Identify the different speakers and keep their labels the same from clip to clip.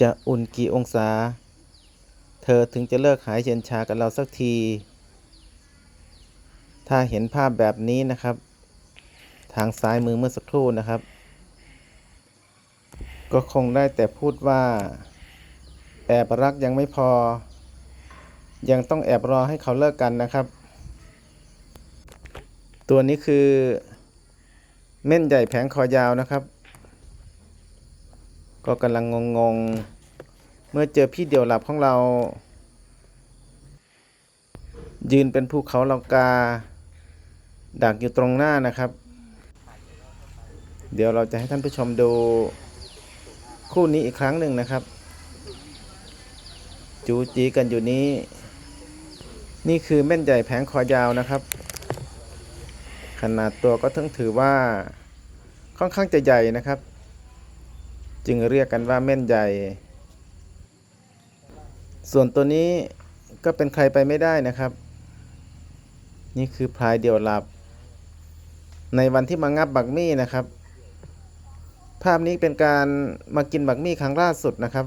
Speaker 1: จะอุ่นกี่องศา เธอถึงจะเลิกหายเย็นชากับเราสักที ถ้าเห็นภาพแบบนี้นะครับ ทางซ้ายมือเมื่อสักครู่นะครับ ก็คงได้แต่พูดว่า แอบรักยังไม่พอ ยังต้องแอบรอให้เขาเลิกกันนะครับ ตัวนี้คือ เม่นใหญ่แผงคอยาวนะครับ ก็กำลังงงๆ เมื่อเจอพี่เดี่ยวหลับของเรา ยืนเป็นภูเขาเหลากา ดักอยู่ตรงหน้านะครับ เดี๋ยวเราจะให้ท่านผู้ชมดูคู่นี้อีกครั้งหนึ่งนะครับ จูจีกันอยู่นี้ นี่คือแม่นใหญ่แผงคอยาวนะครับ ขนาดตัวก็ต้งถือว่าค่อนข้างจะใหญ่นะครับ จึงเรียกกันว่าแม่นใหญ่ ส่วนตัวนี้ก็เป็นใครไปไม่ได้นะครับ นี่คือพลายเดี่ยวหลับ ในวันที่มางับบักมี่นะครับ ภาพนี้เป็นการมากินบักมี่ครั้งล่าสุดนะครับ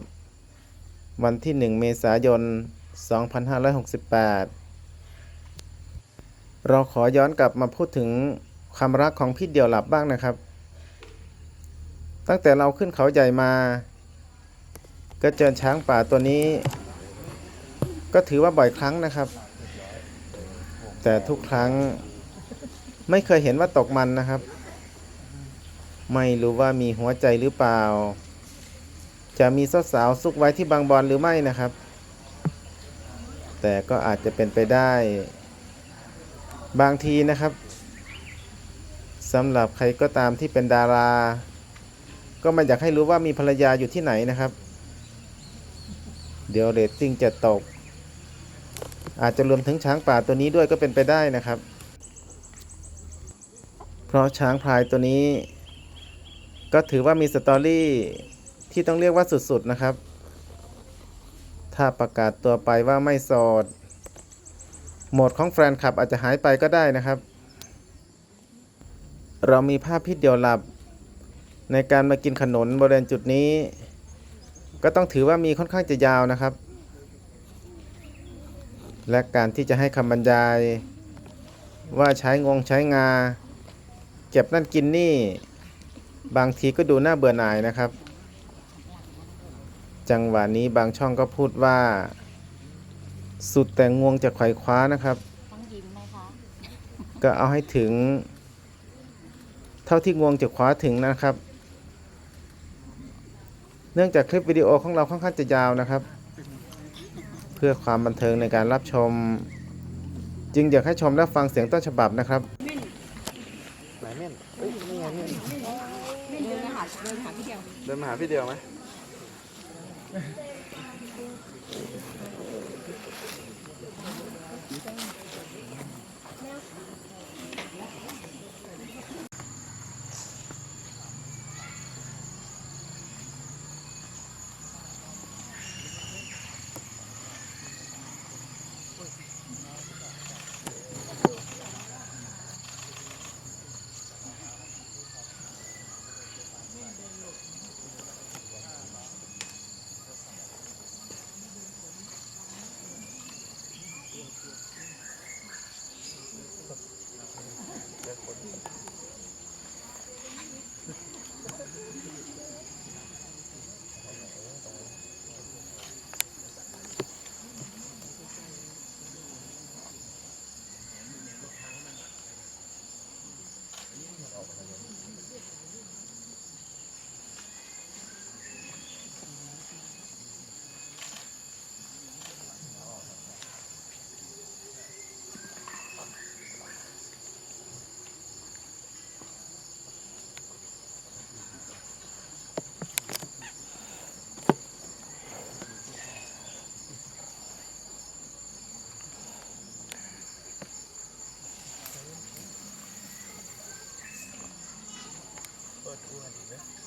Speaker 1: วันที่ 1 เมษายน 2568เราขอย้อนกลับมาพูดถึงความรักของพี่เดี่ยวหลับบ้างนะครับ ตั้งแต่เราขึ้นเขาใหญ่มา ก็เจอช้างป่าตัวนี้ ก็ถือว่าบ่อยครั้งนะครับ แต่ทุกครั้งไม่เคยเห็นว่าตกมันนะครับ ไม่รู้ว่ามีหัวใจหรือเปล่า จะมีสาวๆซุกไว้ที่บางบอนหรือไม่นะครับ แต่ก็อาจจะเป็นไปได้ บางทีนะครับสำหรับใครก็ตามที่เป็นดารา ก็ไม่อยากให้รู้ว่ามีภรรยาอยู่ที่ไหนนะครับ เดี๋ยวเรตติ้งจะตก อาจจะรวมถึงช้างป่าตัวนี้ด้วยก็เป็นไปได้นะครับ เพราะช้างพลายตัวนี้ ก็ถือว่ามีสตอรี่ที่ต้องเรียกว่าสุดๆนะครับ ถ้าประกาศตัวไปว่าไม่โสดโหมดของแฟนคลับอาจจะหายไปก็ได้นะครับ เรามีภาพพิษเดียวหลับ ในการมากินขนนบริเวณจุดนี้ ก็ต้องถือว่ามีค่อนข้างจะยาวนะครับ และการที่จะให้คำบรรยาย ว่าใช้งวงใช้งา เก็บนั่นกินนี่ บางทีก็ดูน่าเบื่อหน่ายนะครับ จังหวะนี้บางช่องก็พูดว่า สุดแต่งวงจะไขว่คว้านะครับ
Speaker 2: ต้องยิ้มไหมคะ
Speaker 1: ก็เอาให้ถึง เท่าที่งวงจะคว้าถึงนะครับ เนื่องจากคลิปวิดีโอของเราค่อนข้างจะยาวนะครับ เพื่อความบันเทิงในการรับชม จึงอยากให้ชมและฟังเสียงต้นฉบับนะครับไหนเม่นเอ้ยนี่ไงเม่น
Speaker 2: เดินมาหาเดินมาหาพี่เดียว
Speaker 1: เดินมาหาพี่เดียวไหม
Speaker 3: What?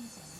Speaker 3: Thank you.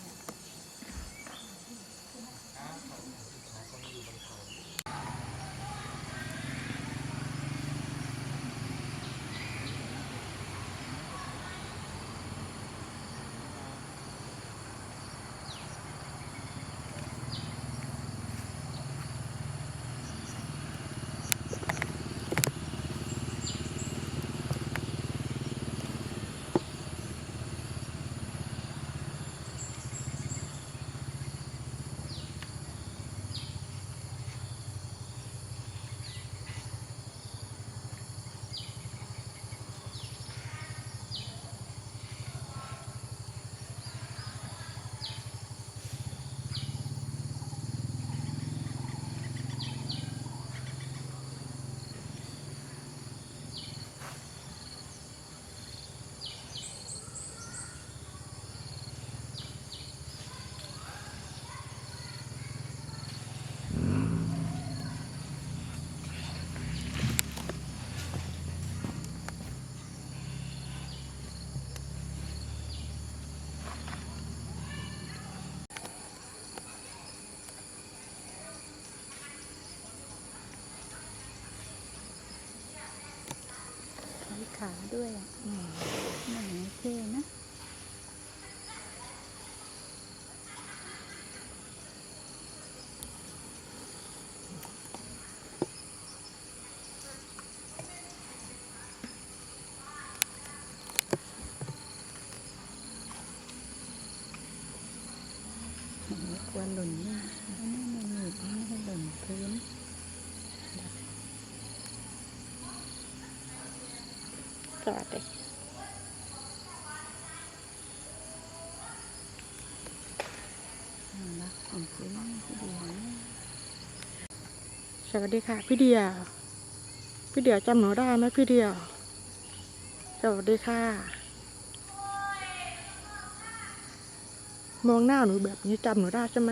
Speaker 3: ด้วยอะอืมหนังเท่นะ โอ้โหกลัวหล่นนี่ไม่ไม่ไม่หนีบไม่ให้หล่นพื้น
Speaker 2: ส วัสดี
Speaker 3: น่าดเลย
Speaker 2: สวัสดีค่ะ พี่เดียวพี่เดียวจำหนูได้ไหมพี่เดียว สวัสดีค่ะ มองหน้าหนูแบบนี้จำหนูได้ใช่ไหม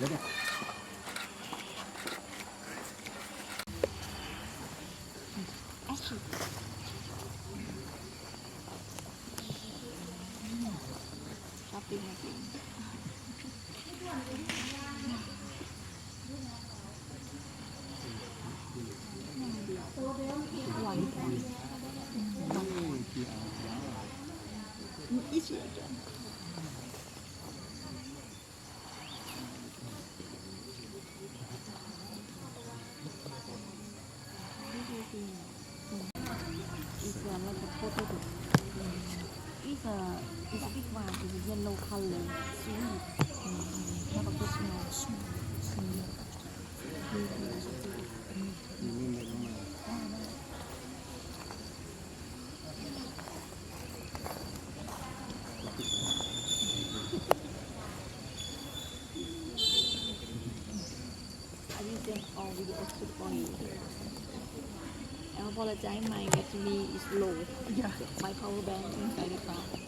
Speaker 4: だけ。Shopping again. 一起的。color. Apologize, my battery is low. Yeah. My power bank inside the car.